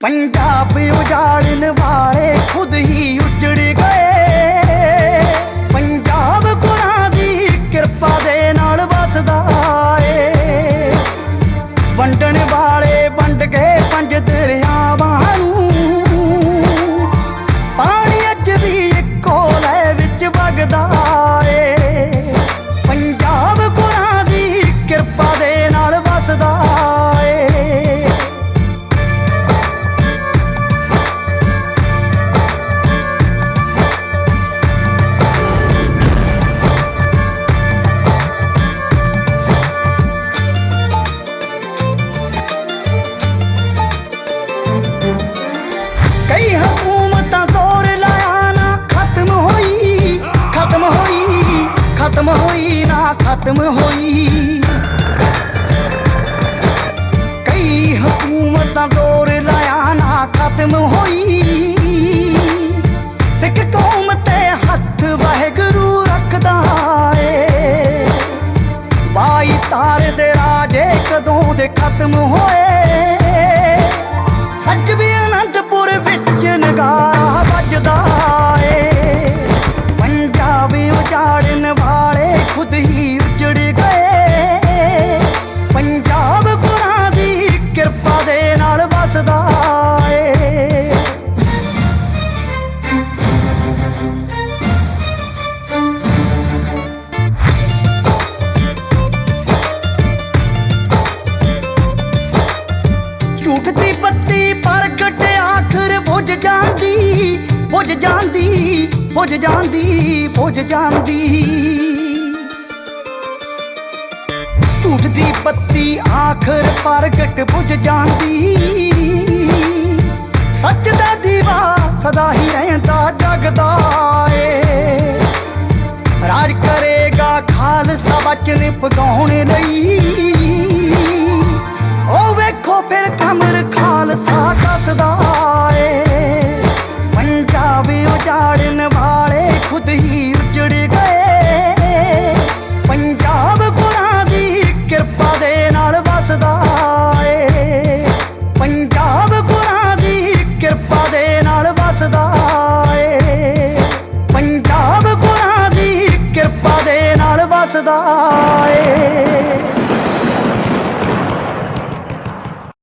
പഞ്ചാബ് ഉജാടിന് വാളേ ਖਤਮ ਹੋਈ। ਕਈ ਹਕੂਮਤਾਂ ਜ਼ੋਰ ਲਾਇਆ ਨਾ ਖਤਮ ਹੋਈ। ਸਿੱਖ ਕੌਮ ਤੇ ਹੱਥ ਵਾਹਿਗੁਰੂ ਰੱਖਦਾ ਏ। ਬਾਈ ਤਾਰ ਦੇ ਰਾਜੇ ਕਦੋਂ ਦੇ ਖਤਮ ਹੋਏ? ਨਾਲ ਵਸਦਾ ਏ। ਝੂਠ ਦੀ ਪੱਤੀ ਪ੍ਰਗਟ ਆਖਰ ਬੁੱਝ ਜਾਂਦੀ ਬੁੱਝ ਜਾਂਦੀ ਬੁੱਝ ਜਾਂਦੀ ਬੁੱਝ ਜਾਂਦੀ। ਝੂਠ ਦੀ ਪੱਤੀ ਆਖਰ ਪ੍ਰਗਟ ਬੁੱਝ ਜਾਂਦੀ। ਸੱਚ ਦਾ ਦੀਵਾ ਸਦਾ ਹੀ ਰਹਿੰਦਾ, ਜਗਦਾ ਏ। ਰਾਜ ਕਰੇਗਾ ਖਾਲਸਾ ਬਚਨ ਪਗਾਉਣ ਲਈ। ਉਹ ਵੇਖੋ ਫਿਰ ਕਮਰ ਖਾਲਸਾ ਦਾ ਹੱਸਦਾ ਏ।